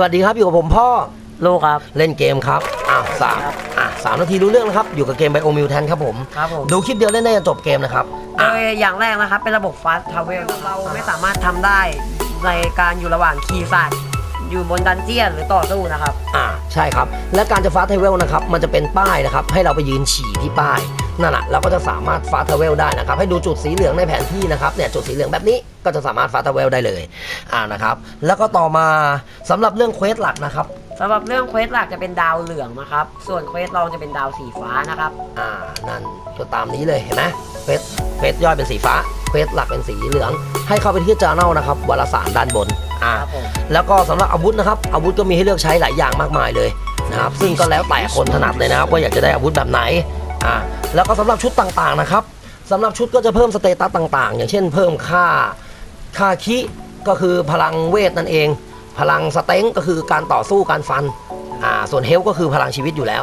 สวัสดีครับอยู่กับผมพ่อลูกครับเล่นเกมครับอะสามอะสามนาทีรู้เรื่องนะครับ อยู่กับเกมไบโอมิวแทนครับผม ครับผมดูคลิปเดียวเล่นได้จนจบเกมนะครับโดอะยอย่างแรกนะครับ เป็นระบบฟาสต์ทาวเวลเราไม่สามารถทำได้ในการอยู่ระหว่างคีย์สัตว์ อยู่บนดันเจียนหรือต่อสู้นะครับ อ่าใช่ครับ และการจะฟาสเทเวลนะครับมันจะเป็นป้ายนะครับให้เราไปยืนฉี่ที่ป้ายนั่นแหละเราก็จะสามารถฟาสเทเวลได้นะครับ ให้ดูจุดสีเหลืองในแผนที่นะครับเนี่ยจุดสีเหลืองแบบนี้ก็จะสามารถฟาสเทเวลได้เลยอ่านะครับ แล้วก็ต่อมาสำหรับเรื่องเควสหลักนะครับสำหรับเรื่องเควสหลักจะเป็นดาวเหลืองนะครับ ส่วนเควสรองจะเป็นดาวสีฟ้านะครับ อ่า นั่นก็ตามนี้เลยเห็นไหมเควสเควสย่อยเป็นสีฟ้าเควสหลักเป็นสีเหลือง ให้เข้าไปที่จาแนลนะครับวารสารด้านบน อ่าครับผมแล้วก็สำหรับอาวุธนะครับอาวุธก็มีให้เลือกใช้หลายอย่างมากมายเลยนะครับซึ่งก็แล้วแต่คนถนัดเลยนะครับว่าอยากจะได้อาวุธแบบไหนอ่าแล้วก็สำหรับชุดต่างๆนะครับสำหรับชุดก็จะเพิ่มสเตตัสต่างๆ อย่างเช่น เพิ่มค่าค่าคิก็คือพลังเวทนั่นเอง พลังสเต็งก็คือการต่อสู้การฟันอ่าส่วนเฮลก็คือพลังชีวิตอยู่แล้ว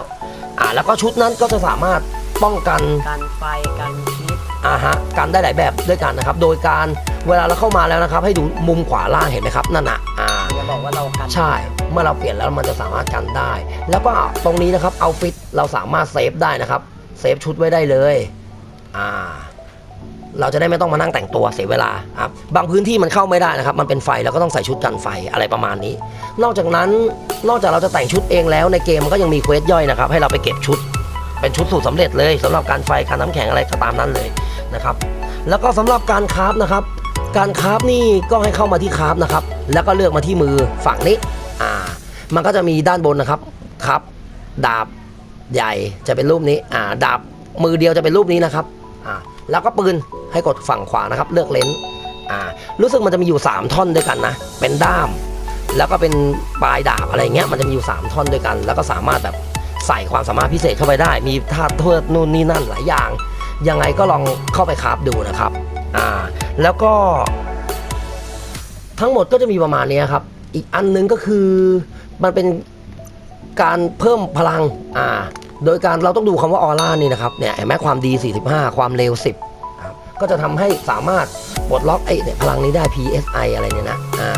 อ่าแล้วก็ชุดนั้นก็จะสามารถป้องกันกันไฟกันพิษ อ่าฮะกันได้หลายแบบด้วยกันนะครับ โดยการเวลาเราเข้ามาแล้วนะครับ ให้ดูมุมขวาล่างเห็นไหมครับนั่นน่ะอ่าจะบอกว่าเรากันใช่ เมื่อเราเปลี่ยนแล้วมันจะสามารถกันได้ แล้วก็ตรงนี้นะครับเอาฟิตเราสามารถเซฟได้นะครับเซฟชุดไว้ได้เลยอ่าเราจะได้ไม่ต้องมานั่งแต่งตัวเสียเวลาครับบางพื้นที่มันเข้าไม่ได้นะครับ มันเป็นไฟเราก็ต้องใส่ชุดกันไฟอะไรประมาณนี้ นอกจากนั้นนอกจากเราจะแต่งชุดเองแล้วในเกมมันก็ยังมีเควสย่อยนะครับ ให้เราไปเก็บชุด เป็นชุดสูตรสำเร็จเลยสำหรับการไฟการน้ำแข็งอะไรก็ตามนั้นเลยนะครับแล้วก็สำหรับการคราฟนะครับ การคราฟนี่ก็ให้เข้ามาที่คราฟนะครับแล้วก็เลือกมาที่มือฝั่งนี้อ่ามันก็จะมีด้านบนนะครับครับ ดาบใหญ่จะเป็นรูปนี้อ่าดาบมือเดียวจะเป็นรูปนี้นะครับอ่าแล้วก็ปืนให้กดฝั่งขวานะครับ เลือกเลนส์อ่ารู้สึกมันจะมีอยู่ 3 ท่อนด้วยกันนะ เป็นด้าม แล้วก็เป็นปลายดาบอะไรเงี้ยมันจะมีอยู่ 3 ท่อนด้วยกัน แล้วก็สามารถแบบ ใส่ความสามารถพิเศษเข้าไปได้ มีท่าเทิดนู่นนี่นั่นหลายอย่าง ยังไงก็ลองเข้าไปคราฟดูนะครับอ่าแล้วก็ ทั้งหมดก็จะมีประมาณนี้ครับ อีกอันหนึงก็คือมันเป็นการเพิ่มพลังอ่าโดยการเราต้องดูคำว่าออร่านี่นะครับเนี่ยเห็นไหมความดี 45 ความเร็ว 10ครับก็จะทำให้สามารถปลดล็อกไอ้เนี่ยพลังนี้ได้ PSI อะไรเนี่ยนะอ่า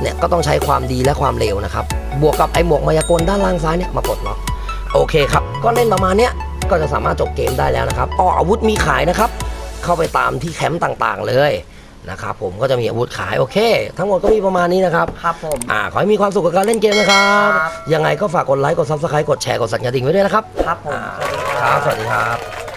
เนี่ยก็ต้องใช้ความดีและความเร็วนะครับ บวกกับไอ้หมวกมายากลด้านล่างซ้ายเนี่ยมาปลดล็อก โอเคครับ ก็เล่นประมาณเนี้ยก็จะสามารถจบเกมได้แล้วนะครับอ๋ออาวุธมีขายนะครับ เข้าไปตามที่แคมป์ต่างๆเลยนะครับผมก็จะมีอาวุธขายโอเค ทั้งหมดก็มีประมาณนี้นะครับครับผมอ่าขอให้มีความสุขกับการเล่นเกมนะครับครับยังไงก็ฝากกดไลค์กดซับสไครต์กดแชร์กดสั่นกระดิ่งไว้ด้วยนะครับครับผมอ่าสวัสดีครับสวัสดีครับ